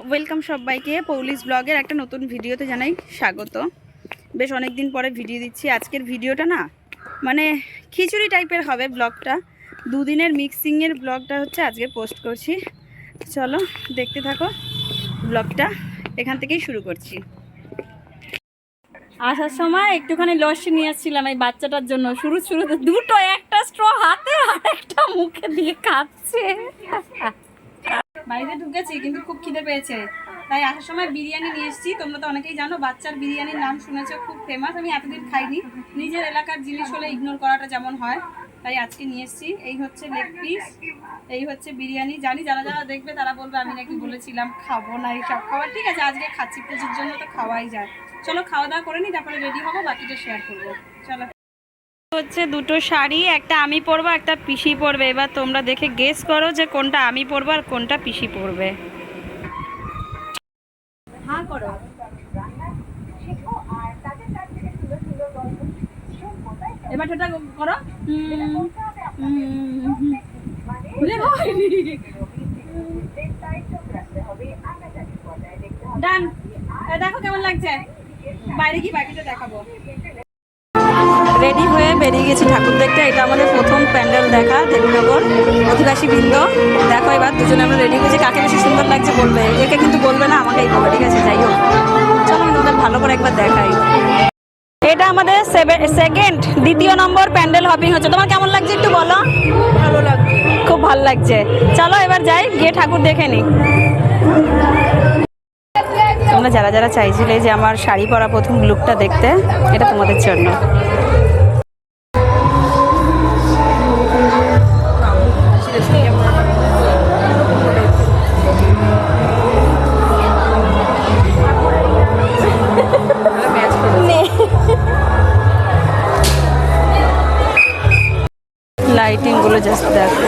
Welcome সবাইকে পৌলিশ ব্লগের একটা নতুন ভিডিওতে জানাই স্বাগত। বেশ অনেক দিন পরে ভিডিও দিচ্ছি। আজকের ভিডিওটা না মানে খিচুড়ি টাইপের হবে ব্লগটা দুদিনের মিক্সিংয়ের ব্লগটা হচ্ছে আজকে পোস্ট করছি। চলো দেখতে থাকো ব্লগটা এখান থেকেই শুরু করছি। আসার সময় একটুখানি লস্যি নিয়ে আসছিলাম এই বাচ্চাটার জন্য। শুরু শুরুতে দুটো, একটা স্ট্র, হাতে আর একটা মুখে দিয়ে খাচ্ছে বাড়িতে ঢুকেছি, কিন্তু খুব খিদে পেয়েছে। তাই আসার সময় বিরিয়ানি নিয়ে এসেছি। তোমরা তো অনেকেই জানো, বাচ্চার বিরিয়ানির নাম শুনেছো, খুব ফেমাস আমি এতদিন খাইনি। নিজের এলাকার জিনিস হলে ইগনোর করাটা যেমন হয়, তাই আজকে নিয়ে এসেছি। এই হচ্ছে লেগ পিস এই হচ্ছে বিরিয়ানি। জানি যারা যারা দেখবে, তারা বলবে, আমি নাকি বলেছিলাম খাব না এইসব খাবার। ঠিক আছে, আজকে খাচ্ছি, পুজোর জন্য তো খাওয়াই যায়। চলো, খাওয়া দাওয়া করে নিই তারপরে রেডি হব, বাকিটা শেয়ার করব। চলো। হচ্ছে দুটো শাড়ি একটা আমি পরবো একটা পিসি পরবে। এবার তোমরা দেখে গেস করো যে কোনটা আমি পরবো আর কোনটা পিসি পরবে। হ্যাঁ করো। এবার ছোটা করো। ডান। দেখো কেমন লাগছে? বাইরে কি বাকিটা দেখাবো। রেডি হয়ে বেরিয়ে গেছি ঠাকুর দেখতে। এটা আমাদের প্রথম প্যান্ডেল দেখা দেবনগর অধিবাসী বৃন্দ। দেখো এবার দুজনে আমরা রেডি হয়েছি। কাকে বেশি সুন্দর লাগছে বলবে? একে কিন্তু বলবে না আমাকেই বলবে ঠিক আছে যাই হোক। চলো আমি তোমাদের ভালো করে একবার দেখাই। এটা আমাদের সেকেন্ড দ্বিতীয় নম্বর প্যান্ডেল হপিং হচ্ছে। তোমার কেমন লাগছে একটু বলো? ভালো লাগছে। খুব ভালো লাগছে। চলো এবার যাই গিয়ে ঠাকুর দেখে নিই। তোমরা যারা যারা চাইছিলে যে আমার শাড়ি পরা প্রথম লুকটা দেখতে এটা তোমাদের জন্য। লাইটিংগুলো জাস্ট দেখো।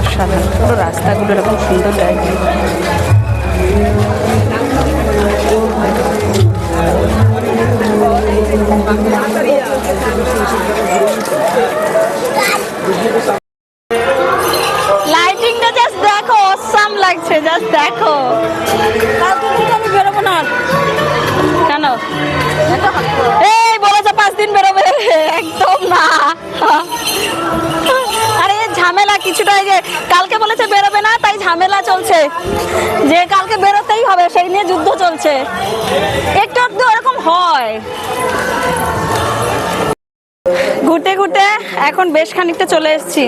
অসাধারণ। পুরো রাস্তাগুলো এরকম সুন্দর লাইটিং লাইটিংটা জাস্ট দেখো অসাম লাগছে জাস্ট দেখো। কালকে আমি বেরোবো না। কেন এই বলেছে পাঁচ দিন বেরোবে একদম না। আরে, ঝামেলা কিছুটা এই যে কালকে বলেছে বেরোবে না, তাই ঝামেলা চলছে। যে কালকে বেরোতেই হবে, সেই নিয়ে যুদ্ধ চলছে। একটু একটু এরকম হয়। ঘুরতে ঘুরতে এখন বেশ খানিকটা চলে এসেছি।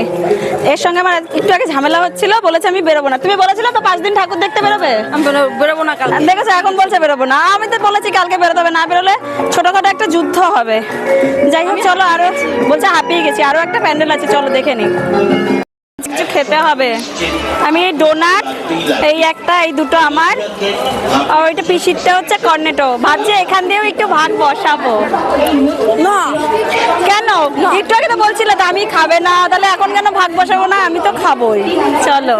এর সঙ্গে আমার একটু আগে ঝামেলা হচ্ছিল বলেছে আমি বেরোবো না। তুমি বলেছিলে তো পাঁচ দিন ঠাকুর দেখতে বেরোবে? আমি বেরো- বেরোবো না কাল দেখেছ এখন বলছে বেরোবো না। আমি তো বলেছি কালকে বেরোতে হবে না বেরোলে ছোটখাটো একটা যুদ্ধ হবে। যাই হোক চলো আরও বলছে হাঁপিয়ে গেছি আরও একটা প্যান্ডেল আছে চলো দেখে নি। কিছু খেতে হবে। আমি এই ডোনাট এই একটা এই দুটো আমার। আর ওইটা পিসিরটা হচ্ছে কর্নেটো ভাবছি এখান দিয়েও একটু ভাগ বসাবো। না। কেন? একটু আগে তো বলছিলে তো আমি খাবে না তাহলে এখন কেন ভাগ বসাবো না? আমি তো খাবোই। চলো।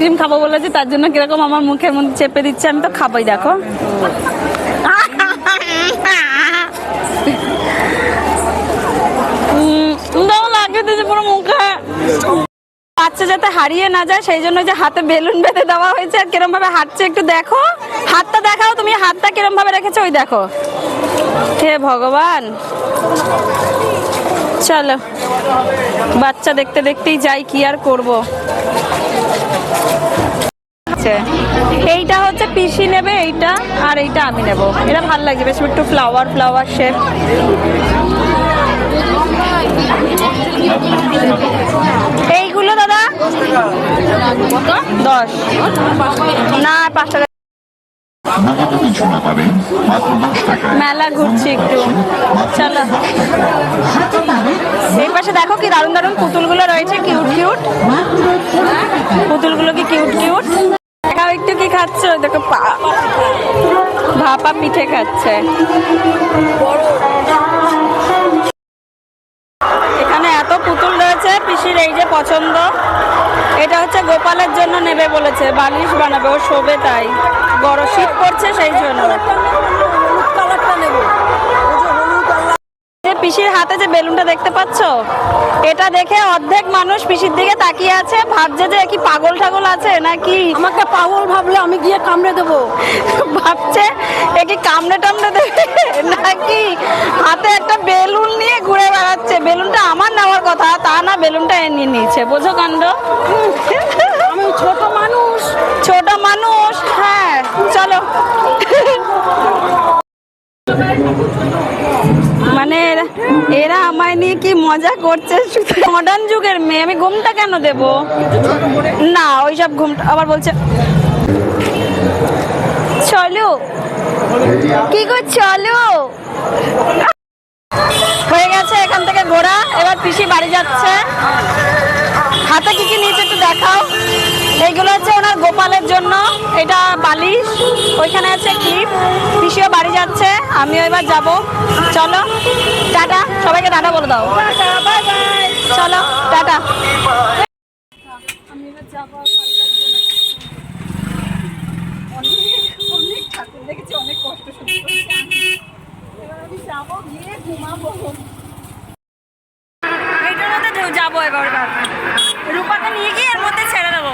ক্রিম খাব বলেছি তার জন্য কীরকম আমার মুখের মধ্যে চেপে দিচ্ছে আমি তো খাবোই দেখো। লাগিয়ে পুরো মুখে। বাচ্চা যাতে হারিয়ে না যায়, সেই জন্য যে হাতে বেলুন বেঁধে দেওয়া হয়েছে, আর কিরম ভাবে হাঁটছে একটু দেখো। হাতটা দেখাও তুমি, হাতটা কিরম ভাবে রেখেছো, ওই দেখো। হে ভগবান। চলো, বাচ্চা দেখতে দেখতেই যাই, কি আর করব। এইটা হচ্ছে পিসি নেবে এইটা, আর এইটা আমি নেব। এটা ভালো লাগছে, বেশ একটু ফ্লাওয়ার ফ্লাওয়ার শেপ এইগুলো দাদা? দশ। না পাঁচ টাকা। মেলা ঘুরছি একটু। চলো। এই পাশে দেখো কি দারুণ দারুণ পুতুলগুলো রয়েছে কিউট কিউট পুতুলগুলো কি কিউট কিউট দেখাও একটু কি খাচ্ছ? দেখো পা- ভাপা পিঠে খাচ্ছে। রয়েছে এই যে পছন্দ, এটা হচ্ছে গোপালের জন্য নেবে বলেছে, বালিশ বানাবে, ও শোবে তাই। বড় শীত করছে সেই জন্য। পিসির হাতে যে বেলুনটা দেখতে পাচ্ছ এটা দেখে অর্ধেক মানুষ পিসির দিকে তাকিয়ে আছে ভাবছে যে কি পাগল ঠাগল আছে নাকি? আমাকে পাগল ভাবলে আমি গিয়ে কামড়ে দেবো। ভাবছে এ কি কামড়ে টামড়ে দেবে নাকি? হাতে একটা বেলুন নিয়ে ঘুরে বেড়াচ্ছে। বেলুনটা আমার নেওয়ার কথা তা না বেলুনটা এনে নিয়েছে। বোঝো কাণ্ড? আমি ছোট মানুষ। ছোট মানুষ হ্যাঁ চলো। এরা- এরা আমায় নিয়ে কি মজা করছে? মডার্ন যুগের মেয়ে, আমি ঘুমটা কেন দেব? না, ওইসব ঘুমটা আবার বলছে, চলো, কি গো চলো? হয়ে গেছে এখান থেকে ঘোরা, এবার পিসি বাড়ি যাচ্ছে। হাতে কি কি নিয়েছে একটু দেখাও। এইগুলো হচ্ছে ওনার গোপালের জন্য। এটা বালিশ ওইখানে আছে ক্লিপ পিসিও বাড়ি যাচ্ছে আমিও এবার যাব। চলো টাটা। সবাইকে টাটা বলে দাও। চলো টাটা। আমি এবার যাব আর ভালো লাগছে না। অনেক অনেক ঠাকুর দেখেছি অনেক কষ্ট সহ্য করেছি এবার আমি যাব গিয়ে ঘুমাবো। এইটার মধ্যে ঢু- যাব এবার এবার। রূপাকে নিয়ে গিয়ে এর মধ্যে ছেড়ে দেবো।